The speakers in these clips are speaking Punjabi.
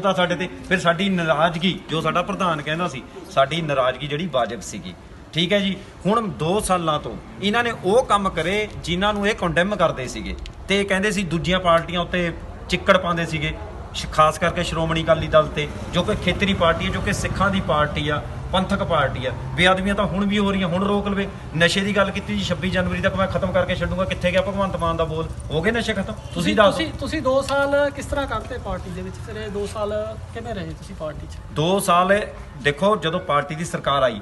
ਥੋਪਤਾ ਸਾਡੇ ਤੇ, ਫਿਰ ਸਾਡੀ ਨਾਰਾਜ਼ਗੀ, ਜੋ ਸਾਡਾ ਪ੍ਰਧਾਨ ਕਹਿੰਦਾ ਸੀ, ਸਾਡੀ ਨਾਰਾਜ਼ਗੀ ਜਿਹੜੀ ਵਾਜਬ ਸੀਗੀ। ਠੀਕ ਹੈ ਜੀ? ਹੁਣ 2 ਸਾਲਾਂ ਤੋਂ ਇਹਨਾਂ ਨੇ ਉਹ ਕੰਮ ਕਰੇ ਜਿਨ੍ਹਾਂ ਨੂੰ ਇਹ ਕੰਡੈਮ ਕਰਦੇ ਸੀਗੇ। ਤੇ ਕਹਿੰਦੇ ਸੀ ਦੂਜੀਆਂ ਪਾਰਟੀਆਂ ਉੱਤੇ ਚਿੱਕੜ ਪਾਉਂਦੇ ਸੀਗੇ ਸ਼- ਖਾਸ ਕਰਕੇ ਸ਼੍ਰੋਮਣੀ ਅਕਾਲੀ ਦਲ ਤੇ, ਜੋ ਕਿ ਖੇਤਰੀ ਪਾਰਟੀ ਹੈ, ਜੋ ਕਿ ਸਿੱਖਾਂ ਦੀ ਪਾਰਟੀ ਆ। ਪੰਥਕ ਪਾਰਟੀ ਆ। ਬੇਅਦਬੀਆਂ ਤਾਂ ਹੁਣ ਵੀ ਹੋ ਰਹੀਆਂ ਹੁਣ ਰੋਕ ਲਵੇ। ਨਸ਼ੇ ਦੀ ਗੱਲ ਕੀਤੀ ਜੀ 26 ਜਨਵਰੀ ਤੱਕ ਮੈਂ ਖਤਮ ਕਰਕੇ ਛੱਡੂਗਾ। ਕਿੱਥੇ ਗਿਆ ਭਗਵੰਤ ਮਾਨ ਦਾ ਬੋਲ? ਹੋ ਗਏ ਨਸ਼ੇ ਖਤਮ? ਤੁਸੀਂ ਦੱਸੋ ਤੁਸੀਂ ਤੁਸੀਂ 2 ਸਾਲ ਕਿਸ ਤਰ੍ਹਾਂ ਕੱਢਦੇ ਪਾਰਟੀ ਦੇ ਵਿੱਚ? ਫਿਰ ਇਹ 2 ਸਾਲ ਕਿਵੇਂ ਰਹੇ ਤੁਸੀਂ ਪਾਰਟੀ 'ਚ? 2 ਸਾਲ ਦੇਖੋ ਜਦੋਂ ਪਾਰਟੀ ਦੀ ਸਰਕਾਰ ਆਈ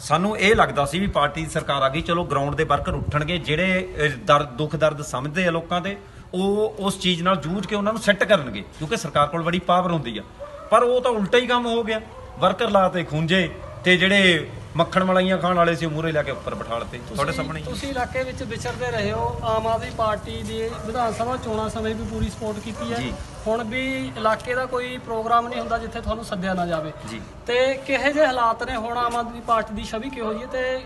ਸਾਨੂੰ ਇਹ ਲੱਗਦਾ ਸੀ ਵੀ ਪਾਰਟੀ ਦੀ ਸਰਕਾਰ ਆ ਗਈ। ਚਲੋ ਗਰਾਊਂਡ ਦੇ ਵਰਕਰ ਉੱਠਣਗੇ ਜਿਹੜੇ ਦਰਦ ਦੁੱਖ ਦਰਦ ਸਮਝਦੇ ਆ ਲੋਕਾਂ ਦੇ ਉਹ ਉਸ ਚੀਜ਼ ਨਾਲ ਜੂਝ ਕੇ ਉਹਨਾਂ ਨੂੰ ਸੈੱਟ ਕਰਨਗੇ। ਕਿਉਂਕਿ ਸਰਕਾਰ ਕੋਲ ਬੜੀ ਪਾਵਰ ਹੁੰਦੀ ਆ। ਪਰ ਉਹ ਤਾਂ ਉਲਟਾ ਹੀ ਕੰਮ ਹੋ ਗਿਆ। ਵਰਕਰ ਲਾਤੇ ਖੁੰਝੇ ਤੇ ਜਿਹੜੇ ਮੱਖਣ ਮਲਾਈਆਂ ਖਾਣ ਵਾਲੇ ਸੀ ਮੂਰੇ ਲੈ ਕੇ ਉੱਪਰ ਬਿਠਾ ਲਤੇ। ਤੁਹਾਡੇ ਸਾਹਮਣੇ ਹੀ। ਤੁਸੀਂ ਇਲਾਕੇ ਵਿੱਚ ਵਿਚਰਦੇ ਰਹੇ ਹੋ ਆਮ ਆਦਮੀ ਪਾਰਟੀ ਦੀ ਵਿਧਾਨ ਸਭਾ ਚੋਣਾਂ ਸਮੇਂ ਵੀ ਪੂਰੀ ਸਪੋਰਟ ਕੀਤੀ ਹੈ। ਜੀ। ਹੁਣ ਵੀ ਇਲਾਕੇ ਦਾ ਕੋਈ ਪ੍ਰੋਗਰਾਮ ਨਹੀਂ ਹੁੰਦਾ ਜਿੱਥੇ ਤੁਹਾਨੂੰ ਸੱਦਿਆ ਨਾ ਜਾਵੇ। ਜੀ। ਤੇ ਕਿਹੋ ਜਿਹੇ ਹਾਲਾਤ ਨੇ ਹੁਣ ਆਮ ਆਦਮੀ ਪਾਰਟੀ ਦੀ ਛਵੀ ਕਿਹੋ ਜਿਹੀ ਹੈ? ਤੇ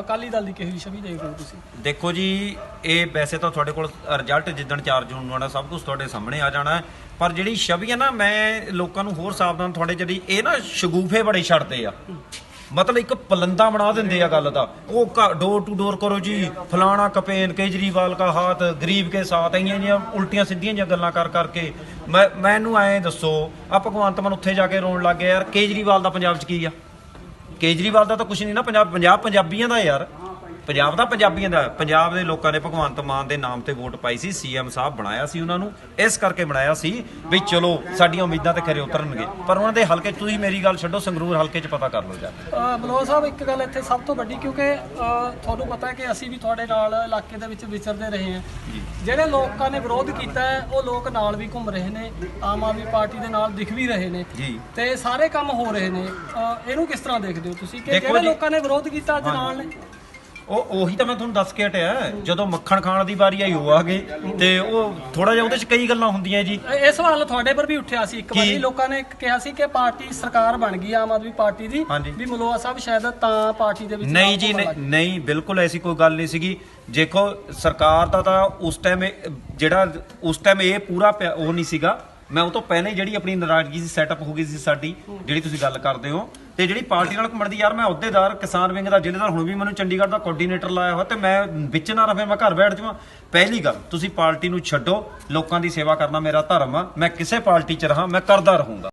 ਅਕਾਲੀ ਦਲ ਦੀ ਕਿਹੋ ਜਿਹੀ ਛਵੀ ਦੇਖਦੇ ਹੋ ਤੁਸੀਂ? ਦੇਖੋ ਜੀ ਇਹ ਵੈਸੇ ਤਾਂ ਤੁਹਾਡੇ ਕੋਲ ਰਿਜ਼ਲਟ ਜਿੱਦਣ 4 ਜੂਨ ਨੂੰ ਆਣਾ ਸਭ ਕੁਝ ਤੁਹਾਡੇ ਸਾਹਮਣੇ ਆ ਜਾਣਾ। ਹੈ। ਪਰ ਜਿਹੜੀ ਛਵੀ ਹੈ ਨਾ ਮੈਂ ਲੋਕਾਂ ਨੂੰ ਹੋਰ ਸਾਵਧਾਨ ਤੁਹਾਡੇ ਜਿਹੜੀ ਇਹ ਨਾ ਸ਼ਗੂਫੇ ਬੜੇ ਛੱਡਦੇ ਆ। ਮਤਲਬ ਇੱਕ ਪਲੰਦਾ ਬਣਾ ਦਿੰਦੇ ਆ ਗੱਲ ਦਾ। ਉਹ ਡੋਰ ਟੂ ਡੋਰ ਕਰੋ ਜੀ। ਫਲਾਣਾ ਕਪੇਨ ਕੇਜਰੀਵਾਲ ਦਾ ਹਾਥ, ਗਰੀਬ ਕੇ ਸਾਥ ਆਈਆਂ ਜੀਆਂ ਉਲਟੀਆਂ ਸਿੱਧੀਆਂ ਜਿਹੀਆਂ ਗੱਲਾਂ ਕਰ, ਕਰਕੇ। ਮੈਂ, ਮੈਨੂੰ ਐਂ ਦੱਸੋ ਆ ਭਗਵੰਤ ਮਾਨ ਉੱਥੇ ਜਾ ਕੇ ਰੋਣ ਲੱਗ ਗਿਆ, ਯਾਰ ਕੇਜਰੀਵਾਲ ਦਾ ਪੰਜਾਬ 'ਚ ਕੀ ਆ? ਕੇਜਰੀਵਾਲ ਦਾ ਤਾਂ ਕੁਝ ਨਹੀਂ ਨਾ ਪੰਜਾਬ ਪੰਜਾਬ ਪੰਜਾਬੀਆਂ ਦਾ ਯਾਰ। ਪੰਜਾਬ ਦਾ ਪੰਜਾਬੀਆਂ ਦਾ ਪੰਜਾਬ ਦੇ ਲੋਕਾਂ ਨੇ ਭਗਵੰਤ ਮਾਨ ਦੇ ਨਾਮ ਤੇ ਵੋਟ ਪਾਈ ਸੀ ਸੀਐਮ ਸਾਹਿਬ ਬਣਾਇਆ ਸੀ ਉਹਨਾਂ ਨੂੰ। ਇਸ ਕਰਕੇ ਬਣਾਇਆ ਸੀ ਵੀ ਚਲੋ ਸਾਡੀਆਂ ਉਮੀਦਾਂ ਤੇ ਖਰੇ ਉਤਰਨਗੇ। ਪਰ ਉਹਨਾਂ ਦੇ ਹਲਕੇ ਤੁਸੀਂ ਮੇਰੀ ਗੱਲ ਛੱਡੋ ਸੰਗਰੂਰ ਹਲਕੇ 'ਚ ਪਤਾ ਕਰ ਲਓ ਜਾ ਬਲੌਰ ਸਾਹਿਬ ਇੱਕ ਗੱਲ ਇੱਥੇ ਸਭ ਤੋਂ ਵੱਡੀ ਕਿਉਂਕਿ ਤੁਹਾਨੂੰ ਪਤਾ ਹੈ ਕਿ ਅਸੀਂ ਵੀ ਤੁਹਾਡੇ ਨਾਲ ਇਲਾਕੇ ਦੇ ਵਿੱਚ ਵਿਚਰਦੇ ਰਹੇ ਹਾਂ। ਜਿਹੜੇ ਲੋਕਾਂ ਨੇ ਵਿਰੋਧ ਕੀਤਾ ਉਹ ਲੋਕ ਨਾਲ ਵੀ ਘੁੰਮ ਰਹੇ ਨੇ ਆਮ ਆਦਮੀ ਪਾਰਟੀ ਦੇ ਨਾਲ ਦਿਖ ਵੀ ਰਹੇ ਨੇ। ਤੇ ਸਾਰੇ ਕੰਮ ਹੋ ਰਹੇ ਨੇ। ਇਹਨੂੰ ਕਿਸ ਤਰ੍ਹਾਂ ਦੇਖਦੇ ਹੋ ਤੁਸੀਂ? ਕਿ ਜਿਹੜੇ ਲੋਕਾਂ ਨੇ ਵਿਰੋਧ ਕੀਤਾ ਅੱਜ ਨਾਲ ਨੇ? ਉਹ ਉਹੀ ਤਾਂ ਮੈਂ ਤੁਹਾਨੂੰ ਦੱਸ ਕੇ ਹਟਿਆ ਜਦੋਂ ਮੱਖਣ ਖਾਣ ਦੀ ਵਾਰੀ ਆਈ ਉਹ ਆ ਗਏ ਤੇ ਉਹ ਥੋੜਾ ਜਿਹਾ ਉਹਦੇ 'ਚ ਕਈ ਗੱਲਾਂ ਹੁੰਦੀਆਂ ਜੀ। ਇਹ ਸਵਾਲ ਤੁਹਾਡੇ ਪਰ ਵੀ ਉੱਠਿਆ ਸੀ। ਇੱਕ? ਵਾਰੀ ਲੋਕਾਂ ਨੇ ਕਿਹਾ ਸੀ ਕਿ ਪਾਰਟੀ ਸਰਕਾਰ ਬਣ ਗਈ ਆਮ ਆਦਮੀ ਪਾਰਟੀ ਦੀ। ਵੀ ਮਲੋਆ ਸਾਹਿਬ ਸ਼ਾਇਦ ਤਾਂ ਪਾਰਟੀ ਦੇ ਵਿੱਚ ਨਹੀਂ ਜੀ ਨਹੀਂ ਬਿਲਕੁਲ ਐਸੀ ਕੋਈ ਗੱਲ ਨਹੀਂ ਸੀਗੀ। ਦੇਖੋ ਸਰਕਾਰ ਦਾ ਤਾਂ ਉਸ ਟਾਈਮ ਜਿਹੜਾ ਉਸ ਟਾਈਮ ਇਹ ਪੂਰਾ ਉਹ ਨਹੀਂ ਸੀਗਾ। ਮੈਂ ਉਹ ਤੋਂ ਪਹਿਲਾਂ ਹੀ ਜਿਹੜੀ ਆਪਣੀ ਨਾਰਾਜ਼ਗੀ ਸੀ ਸੈਟਅਪ ਹੋ ਗਈ ਸੀ ਸਾਡੀ, ਜਿਹੜੀ ਤੁਸੀਂ ਗੱਲ ਕਰਦੇ ਹੋ, ਤੇ ਜਿਹੜੀ ਪਾਰਟੀ ਨਾਲ ਘੁੰਮਣ ਦੀ, ਯਾਰ ਮੈਂ ਅਹੁਦੇਦਾਰ ਕਿਸਾਨ ਵਿੰਗ ਦਾ ਜ਼ਿਲ੍ਹੇਦਾਰ, ਹੁਣ ਵੀ ਮੈਨੂੰ ਚੰਡੀਗੜ੍ਹ ਦਾ ਕੋਆਰਡੀਨੇਟਰ ਲਾਇਆ ਹੋਇਆ ਤੇ ਮੈਂ ਵਿੱਚ ਨਾ ਰਵੇਂ, ਮੈਂ ਘਰ ਬੈਠ ਜਾਵਾਂ। ਪਹਿਲੀ ਗੱਲ, ਤੁਸੀਂ ਪਾਰਟੀ ਨੂੰ ਛੱਡੋ, ਲੋਕਾਂ ਦੀ ਸੇਵਾ ਕਰਨਾ ਮੇਰਾ ਧਰਮ ਆ, ਮੈਂ ਕਿਸੇ ਪਾਰਟੀ 'ਚ ਰਹਾ, ਮੈਂ ਕਰਦਾ ਰਹੂੰਗਾ।